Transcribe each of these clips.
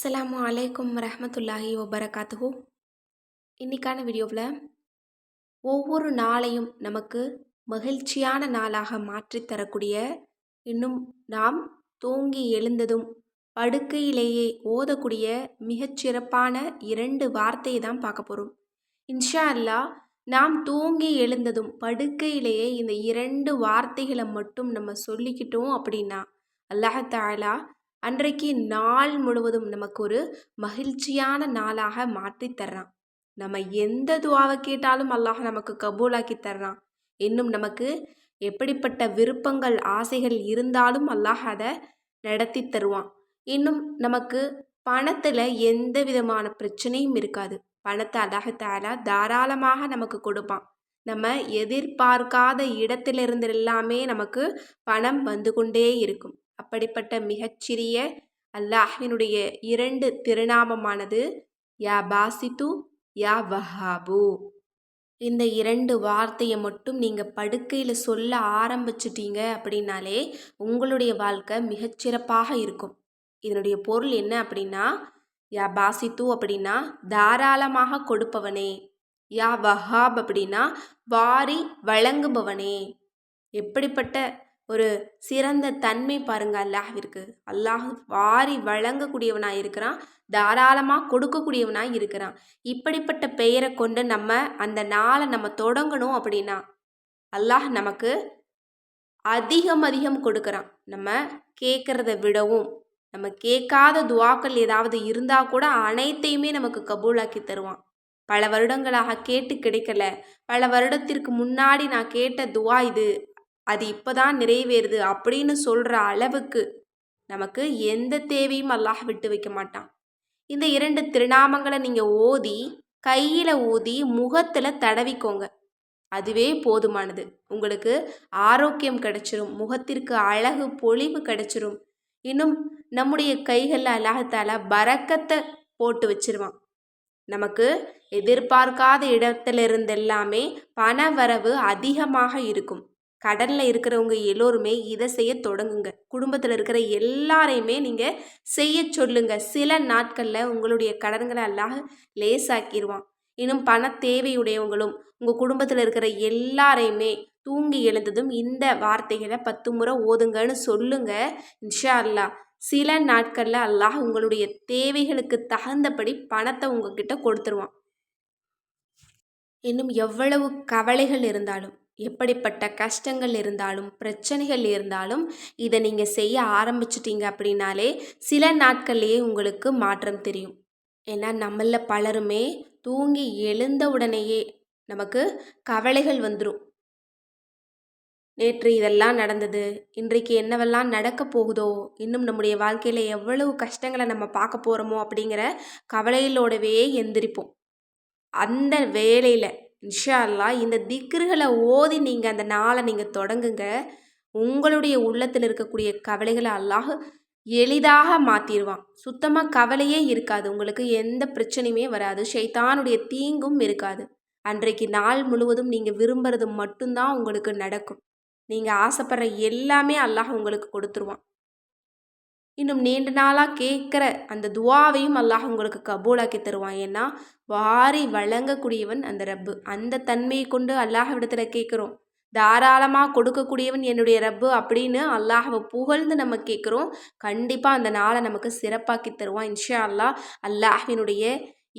அஸ்லாம் அலைக்கும் ரஹமத்துல்லாஹி வபரகாத்துஹு. இன்னைக்கான வீடியோவில் ஒவ்வொரு நாளையும் நமக்கு மகிழ்ச்சியான நாளாக மாற்றித்தரக்கூடிய இன்னும் நாம் தூங்கி எழுந்ததும் படுக்கையிலேயே ஓதக்கூடிய மிகச்சிறப்பான இரண்டு வார்த்தையை தான் பார்க்க போகிறோம் இன்ஷா அல்லாஹ் நாம் தூங்கி எழுந்ததும் படுக்கையிலேயே இந்த இரண்டு வார்த்தைகளை மட்டும் நம்ம சொல்லிக்கிட்டோம் அப்படின்னா அல்லாஹாலா அன்றைக்கு நாள் முழுவதும் நமக்கு ஒரு மகிழ்ச்சியான நாளாக மாற்றி தர்றான். நம்ம எந்த துவாவை கேட்டாலும் அல்லாஹ் நமக்கு கபூலாக்கி தர்றான். இன்னும் நமக்கு எப்படிப்பட்ட விருப்பங்கள் ஆசைகள் இருந்தாலும் அல்லாஹ் அதை நடத்தி தருவான். இன்னும் நமக்கு பணத்தில் எந்த விதமான பிரச்சனையும் இருக்காது. பணத்தை அல்லாஹாலா தாராளமாக நமக்கு கொடுப்பான். நம்ம எதிர்பார்க்காத இடத்திலிருந்து எல்லாமே நமக்கு பணம் வந்து கொண்டே இருக்கும். அப்படிப்பட்ட மிகச்சிறிய அல்லாஹினுடைய இரண்டு திருநாமமானது யா பாசித்து யா வஹாபு. இந்த இரண்டு வார்த்தையை மட்டும் நீங்கள் படுக்கையில் சொல்ல ஆரம்பிச்சிட்டீங்க அப்படின்னாலே உங்களுடைய வாழ்க்கை மிகச்சிறப்பாக இருக்கும். இதனுடைய பொருள் என்ன அப்படின்னா யா பாசித்து அப்படின்னா தாராளமாக கொடுப்பவனே. யா வஹாப் அப்படின்னா வாரி வழங்குபவனே. எப்படிப்பட்ட ஒரு சிறந்த தன்மை பாருங்க அல்லாஹிற்கு அல்லாஹ் வாரி வழங்கக்கூடியவனாக இருக்கிறான் தாராளமாக கொடுக்கக்கூடியவனாக இருக்கிறான். இப்படிப்பட்ட பெயரை கொண்டு நம்ம அந்த நாளை நம்ம தொடங்கணும் அப்படின்னா அல்லாஹ் நமக்கு அதிகம் அதிகம் கொடுக்குறான். நம்ம கேட்குறத விடவும் நம்ம கேட்காத துவாக்கள் ஏதாவது இருந்தால் கூட அனைத்தையுமே நமக்கு கபூலாக்கி தருவான். பல வருடங்களாக கேட்டு கிடைக்கல. பல வருடத்திற்கு முன்னாடி நான் கேட்ட துவா இது. அது இப்போ தான் நிறைவேறுது அப்படின்னு சொல்கிற அளவுக்கு நமக்கு எந்த தேவையும் அல்லாஹ் விட்டு வைக்க மாட்டான். இந்த இரண்டு திருநாமங்களை நீங்கள் ஓதி கையில் ஊதி முகத்தில் தடவிக்கோங்க. அதுவே போதுமானது. உங்களுக்கு ஆரோக்கியம் கிடைச்சிரும் முகத்திற்கு அழகு பொலிவு கிடைச்சிரும். இன்னும் நம்முடைய கைகளில் அல்லாஹத்தால் பறக்கத்தை போட்டு வச்சிருவான். நமக்கு எதிர்பார்க்காத இடத்துல இருந்தெல்லாமே பண வரவு அதிகமாக இருக்கும். கடலில் இருக்கிறவங்க எல்லோருமே இதை செய்ய தொடங்குங்க. குடும்பத்தில் இருக்கிற எல்லாரையுமே நீங்கள் செய்ய சொல்லுங்க. சில நாட்களில் உங்களுடைய கடன்களை எல்லாம் லேசாக்கிடுவான் இன்னும் பண தேவையுடையவங்களும் உங்கள் குடும்பத்தில் இருக்கிற எல்லாரையுமே தூங்கி எழுந்ததும் இந்த வார்த்தைகளை பத்து முறை ஓதுங்கன்னு சொல்லுங்க இன்ஷா அல்லா சில நாட்களில் அல்லாஹ் உங்களுடைய தேவைகளுக்கு தகுந்தபடி பணத்தை உங்ககிட்ட கொடுத்துருவான். இன்னும் எவ்வளவு கவலைகள் இருந்தாலும் எப்படிப்பட்ட கஷ்டங்கள் இருந்தாலும் பிரச்சனைகள் இருந்தாலும் இதை நீங்கள் செய்ய ஆரம்பிச்சிட்டிங்க அப்படின்னாலே சில நாட்கள்லேயே உங்களுக்கு மாற்றம் தெரியும். ஏன்னா நம்மளில் பலருமே தூங்கி எழுந்த உடனேயே நமக்கு கவலைகள் வந்துடும் நேற்று இதெல்லாம் நடந்தது இன்றைக்கு என்னவெல்லாம் நடக்க போகுதோ இன்னும் நம்முடைய வாழ்க்கையில் எவ்வளவு கஷ்டங்களை நம்ம பார்க்க போகிறோமோ அப்படிங்கிற கவலையிலோடவே எந்திரிப்போம். அந்த வேலையில் இன்ஷா அல்லா இந்த திக்ருகளை ஓதி நீங்கள் அந்த நாளை நீங்கள் தொடங்குங்க. உங்களுடைய உள்ளத்தில் இருக்கக்கூடிய கவலைகளை அல்லாஹ் எளிதாக மாற்றிடுவான் சுத்தமாக கவலையே இருக்காது. உங்களுக்கு எந்த பிரச்சனையுமே வராது. ஷைத்தானுடைய தீங்கும் இருக்காது. அன்றைக்கு நாள் முழுவதும் நீங்கள் விரும்புறது மட்டும்தான் உங்களுக்கு நடக்கும். நீங்கள் ஆசைப்படுற எல்லாமே அல்லாஹ் உங்களுக்கு கொடுத்துருவான். இன்னும் நீண்ட நாளாக கேட்குற அந்த துவாவையும் அல்லாஹ் உங்களுக்கு கபூலாக்கி தருவான். ஏன்னா வாரி வழங்கக்கூடியவன் அந்த ரப்பு. அந்த தன்மையை கொண்டு அல்லாஹ்விடத்தில் கேட்குறோம். தாராளமாக கொடுக்கக்கூடியவன் என்னுடைய ரப்பு அப்படின்னு அல்லாஹவை புகழ்ந்து நம்ம கேட்குறோம். கண்டிப்பாக அந்த நாளை நமக்கு சிறப்பாக்கி தருவான் இன்ஷா அல்லாஹ் அல்லாஹினுடைய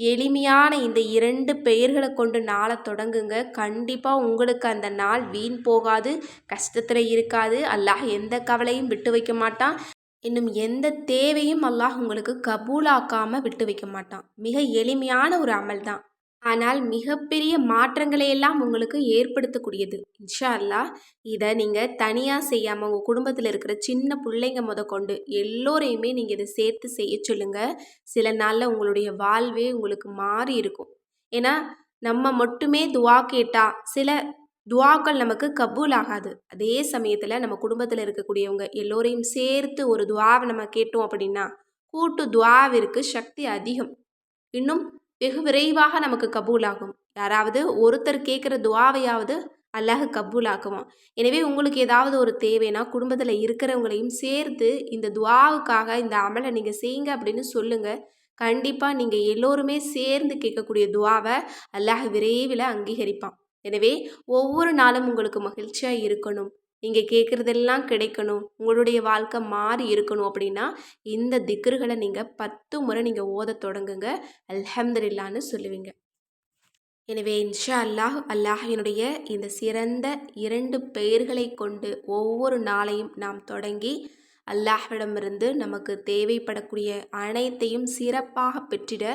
எளிமையான இந்த இரண்டு பெயர்களை கொண்டு நாளை தொடங்குங்க. கண்டிப்பாக உங்களுக்கு அந்த நாள் வீண் போகாது கஷ்டத்தில் இருக்காது. அல்லாஹ் எந்த கவலையும் விட்டு வைக்க மாட்டான். இன்னும் எந்த தேவையும் அல்லாஹ் உங்களுக்கு கபூலாக்காமல் விட்டு வைக்க மாட்டான். மிக எளிமையான ஒரு அமல் தான். ஆனால் மிகப்பெரிய மாற்றங்களை எல்லாம் உங்களுக்கு ஏற்படுத்தக்கூடியது. இன்ஷா அல்லாஹ் இதை நீங்கள் தனியாக செய்யாமல் உங்கள் குடும்பத்தில் இருக்கிற சின்ன பிள்ளைங்க முத கொண்டு எல்லோரையுமே நீங்கள் இதை சேர்த்து செய்ய சொல்லுங்கள் சில நாளில் உங்களுடைய வாழ்வே உங்களுக்கு மாறி இருக்கும். ஏன்னா நம்ம மட்டுமே துவா கேட்டால் சில துவாக்கள் நமக்கு கபூல் ஆகாது அதே சமயத்தில் நம்ம குடும்பத்தில் இருக்கக்கூடியவங்க எல்லோரையும் சேர்த்து ஒரு துவாவை நம்ம கேட்டோம் அப்படின்னா கூட்டு துவாவிற்கு சக்தி அதிகம். இன்னும் வெகு விரைவாக நமக்கு கபூல் ஆகும் யாராவது ஒருத்தர் கேட்குற துவாவையாவது அல்லாஹ் கபூலாக்குவான். எனவே உங்களுக்கு ஏதாவது ஒரு தேவைன்னா குடும்பத்தில் இருக்கிறவங்களையும் சேர்த்து இந்த துவாவுக்காக இந்த அமலை நீங்கள் செய்யுங்க அப்படின்னு சொல்லுங்கள் கண்டிப்பாக நீங்கள் எல்லோருமே சேர்ந்து கேட்கக்கூடிய துவாவை அல்லாஹ் விரைவில் அங்கீகரிப்பான். எனவே ஒவ்வொரு நாளும் உங்களுக்கு மகிழ்ச்சியாக இருக்கணும். நீங்கள் கேட்குறதெல்லாம் கிடைக்கணும். உங்களுடைய வாழ்க்கை மாறி இருக்கணும் அப்படின்னா இந்த திக்ருகளை நீங்கள் பத்து முறை நீங்கள் ஓத தொடங்குங்க. அல்ஹம்துல்லான்னு சொல்லுவீங்க. எனவே இன்ஷா அல்லாஹ் அல்லாஹினுடைய இந்த சிறந்த இரண்டு பெயர்களை கொண்டு ஒவ்வொரு நாளையும் நாம் தொடங்கி அல்லாஹ்விடமிருந்து நமக்கு தேவைப்படக்கூடிய அனைத்தையும் சிறப்பாக பெற்றிட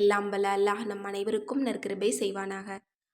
எல்லாம் வல்ல அல்லாஹ் நம் அனைவருக்கும் நற்கிருபை செய்வானாக.